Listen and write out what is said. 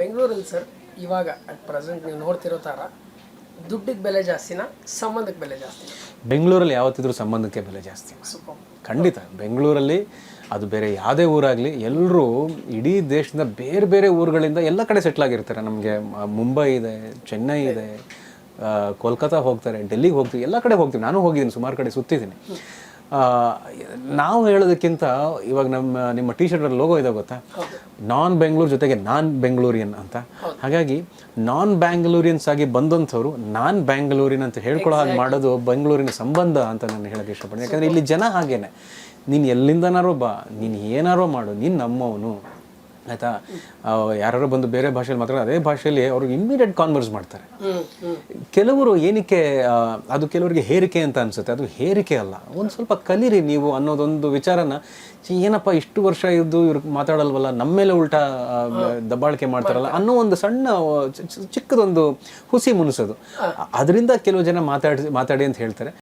ಬೆಂಗಳೂರಲ್ಲಿ ಸರ್ ಇವಾಗ at present ನೀವು ನೋಡ್ತಿರೋ ಥರ ದುಡ್ಡಿಗೆ ಬೆಲೆ ಜಾಸ್ತಿನ ಸಂಬಂಧಕ್ಕೆ ಬೆಲೆ ಜಾಸ್ತಿ? ಬೆಂಗಳೂರಲ್ಲಿ ಯಾವತ್ತಿದ್ರೂ ಸಂಬಂಧಕ್ಕೆ ಬೆಲೆ ಜಾಸ್ತಿ. ಖಂಡಿತ. ಬೆಂಗಳೂರಲ್ಲಿ ಅದು ಬೇರೆ ಯಾವುದೇ ಊರಾಗಲಿ ಎಲ್ಲರೂ ಇಡೀ ದೇಶದ ಬೇರೆ ಬೇರೆ ಊರುಗಳಿಂದ ಎಲ್ಲ ಕಡೆ ಸೆಟ್ಲ್ ಆಗಿರ್ತಾರೆ. ನಮಗೆ ಮುಂಬೈ ಇದೆ ಚೆನ್ನೈ ಇದೆ ಕೋಲ್ಕತ್ತಾ ಹೋಗ್ತಾರೆ ಡೆಲ್ಲಿಗೆ ಹೋಗ್ತೀವಿ ಎಲ್ಲ ಕಡೆ ಹೋಗ್ತೀವಿ. ನಾನು ಹೋಗಿದ್ದೀನಿ ಸುಮಾರು ಕಡೆ ಸುತ್ತಿದ್ದೀನಿ. ನಾವು ಹೇಳೋದಕ್ಕಿಂತ ಇವಾಗ ನಮ್ಮ ನಿಮ್ಮ ಟಿ ಶರ್ಟಲ್ಲಿ ಲೋಗೋ ಇದೆ ಗೊತ್ತಾ? ನಾನ್ ಬೆಂಗಳೂರು ಜೊತೆಗೆ ನಾನ್ ಬೆಂಗಳೂರಿಯನ್ ಅಂತ ಹಾಗಾಗಿ ನಾನ್ ಬ್ಯಾಂಗ್ಳೂರಿಯನ್ಸ್ ಆಗಿ ಬಂದಂಥವ್ರು ನಾನ್ ಬ್ಯಾಂಗ್ಳೂರಿಯನ್ ಅಂತ ಹೇಳ್ಕೊಳ್ಳೋ ಹಾಗೆ ಮಾಡೋದು ಬೆಂಗಳೂರಿನ ಸಂಬಂಧ ಅಂತ ನಾನು ಹೇಳಕ್ಕೆ ಇಷ್ಟಪಡ್ತೀನಿ. ಯಾಕಂದ್ರೆ ಇಲ್ಲಿ ಜನ ಹಾಗೇನೆ. ನೀನು ಎಲ್ಲಿಂದನಾರೋ ಬಾ ನೀನು ಏನಾರೋ ಮಾಡು ನೀನು ನಮ್ಮವನು. ಆಯ್ತಾ? ಯಾರು ಬಂದು ಬೇರೆ ಭಾಷೆಯಲ್ಲಿ ಮಾತಾಡೋ ಅದೇ ಭಾಷೆಯಲ್ಲಿ ಅವರು ಇಮ್ಮಿಡಿಯೇಟ್ ಕಾನ್ವರ್ಸ್ ಮಾಡ್ತಾರೆ. ಕೆಲವರು ಏನಕ್ಕೆ ಅದು ಕೆಲವರಿಗೆ ಹೇರಿಕೆ ಅಂತ ಅನ್ಸುತ್ತೆ. ಅದು ಹೇರಿಕೆ ಅಲ್ಲ. ಒಂದು ಸ್ವಲ್ಪ ಕಲೀರಿ ನೀವು ಅನ್ನೋದೊಂದು ವಿಚಾರನ. ಏನಪ್ಪ ಇಷ್ಟು ವರ್ಷ ಇದ್ದು ಇವ್ರು ಮಾತಾಡಲ್ವಲ್ಲ? ನಮ್ಮ ಮೇಲೆ ಉಲ್ಟಾ ದಬ್ಬಾಳಿಕೆ ಮಾಡ್ತಾರಲ್ಲ ಅನ್ನೋ ಒಂದು ಸಣ್ಣ ಚಿಕ್ಕದೊಂದು ಹುಸಿ ಮುನಿಸೋದು. ಅದರಿಂದ ಕೆಲವು ಜನ ಮಾತಾಡಿ ಮಾತಾಡಿ ಅಂತ ಹೇಳ್ತಾರೆ.